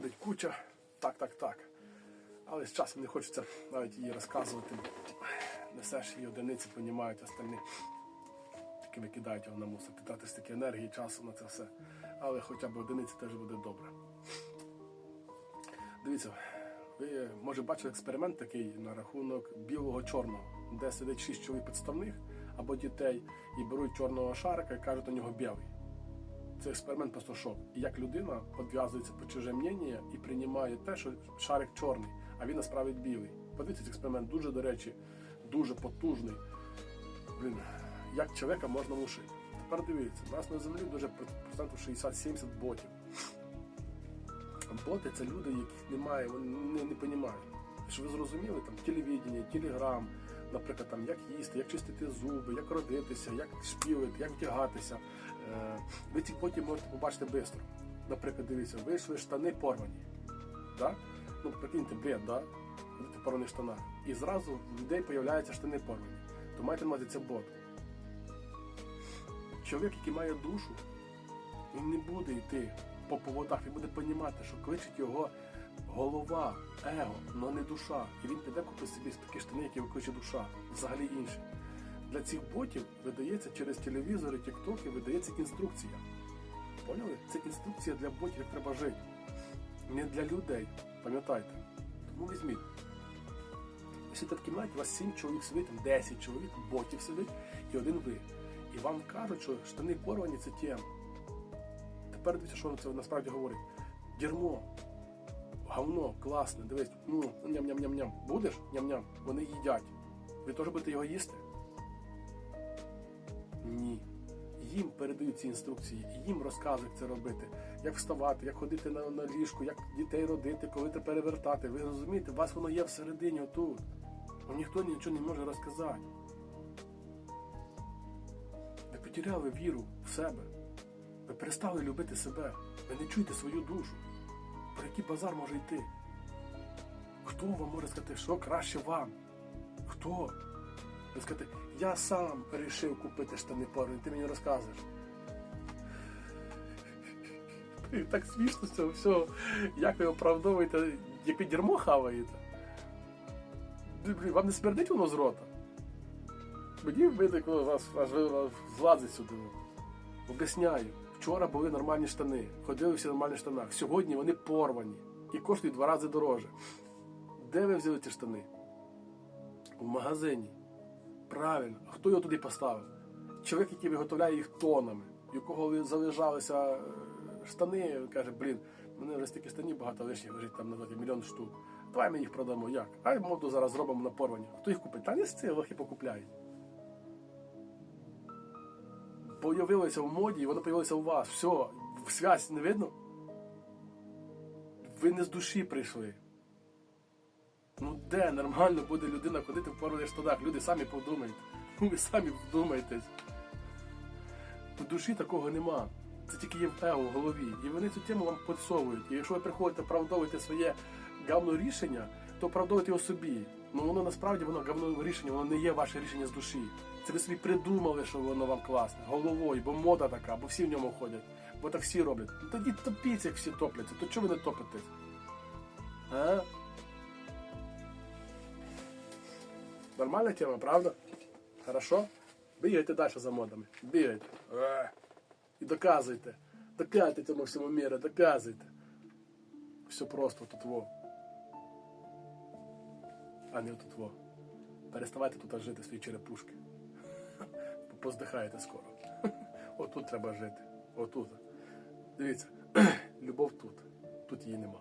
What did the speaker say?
ходить куча, так, так, так. Але з часом не хочеться навіть її розказувати. Несеш її одиниці, понімають остальні. Тільки викидають його на мусор. Ти тратиш стільки енергії, часу на це все. Але хоча б одиниці теж буде добре. Дивіться, ви може бачили експеримент такий на рахунок білого-чорного, де сидить шість чоловік підставних або дітей і беруть чорного шарика і кажуть, у нього білий. Це експеримент просто шок. Як людина підв'язується по чуже мнення і приймає те, що шарик чорний, а він насправді білий. Подивіться, цей експеримент дуже, до речі, дуже потужний. Блін, як чоловіка можна лишити. Тепер дивіться, у нас на землі дуже процентів 60-70 ботів. Боти це люди, яких немає, вони не, не розуміють. Щоб ви зрозуміли, там телевідення, телеграм, наприклад, там як їсти, як чистити зуби, як родитися, як шпілити, як вдягатися. Е, ви ці ботів можете побачити швидко. Наприклад, дивіться, вийшли штани порвані. Да? Ну, прикиньте, бред, да? В порваних штанах. І зразу в людей з'являються штани порвані. То маєте на увазі це бот. Чоловік, який має душу, він не буде йти по поводах, він буде розуміти, що кличить його голова, его, але не душа. І він піде купить собі такі штани, які викличе душа, взагалі інші. Для цих ботів видається через телевізори, тіктоки, видається інструкція. Поняли? Це інструкція для ботів, як треба жити. Не для людей, пам'ятайте. Тому візьміть. Сидите в кімнаті, у вас 7 чоловік сидить, там 10 чоловік, ботів сидить, і один ви. І вам кажуть, що штани порвані це тема. Тепер дивіться, що це насправді говорить. Дерьмо, говно, класне, дивись, ну, ням-ням-ням-ням. Будеш? Ням-ням. Вони їдять. Ви теж будете його їсти? Ні. Їм передають ці інструкції, їм розказують це робити, як вставати, як ходити на, на ліжку, як дітей родити, коли це перевертати. Ви розумієте, у вас воно є всередині отут. Вам ніхто нічого не може розказати. Ви потеряли віру в себе. Ви перестали любити себе. Ви не чуєте свою душу. Про який базар може йти? Хто вам може сказати, що краще вам? Хто? Ви скажете, я сам вирішив купити штани порвані, ти мені розказуєш. Блін, Так смішно з цього всього. Як ви оправдовуєте, яке дерьмо хаваєте? Вам не смердить воно з рота? Мені видно, вас аж ви- злазить сюди. Об'ясняю. Вчора були нормальні штани, ходили всі в нормальних штанах. Сьогодні вони порвані і коштують два рази дороже. Де ви взяли ці штани? В магазині. Правильно. Хто його туди поставив? Чоловік, який виготовляє їх тонами, якого залежалися е, штани, каже, блін, в мене вже стільки штанів багато лишніх лежить там назад мільйон штук. Давай ми їх продамо. Як? А моду зараз зробимо на порвані. Хто їх купить? Та не з цих лохи покупляють. Появилося в моді, і воно появилося у вас. Все, связь не видно? Ви не з душі прийшли. Ну де нормально буде людина ходити в порваних штанах? Люди самі подумайте. Ну, Ви самі вдумайтесь. В душі такого нема. Це тільки є в его в голові. І вони цю тему вам підсовують. І якщо ви приходите оправдовуєте своє говно рішення, то оправдовуйте його собі. Ну воно насправді воно говно рішення, воно не є ваше рішення з душі. Це ви собі придумали, що воно вам класне, головою, бо мода така, бо всі в ньому ходять, бо так всі роблять. Ну тоді топіться, як всі топляться, то чого ви не топитесь? А? Нормальна тема, правда? Хорошо? Бігайте далі за модами. Бігайте. Е. І доказуйте. Доказуйте цьому всьому міру, доказуйте. Все просто тут во. А не тут во. Переставайте тут жити свої черепушки. Поздихаєте скоро. Отут треба жити. Отут. Дивіться, любов тут. Тут її нема.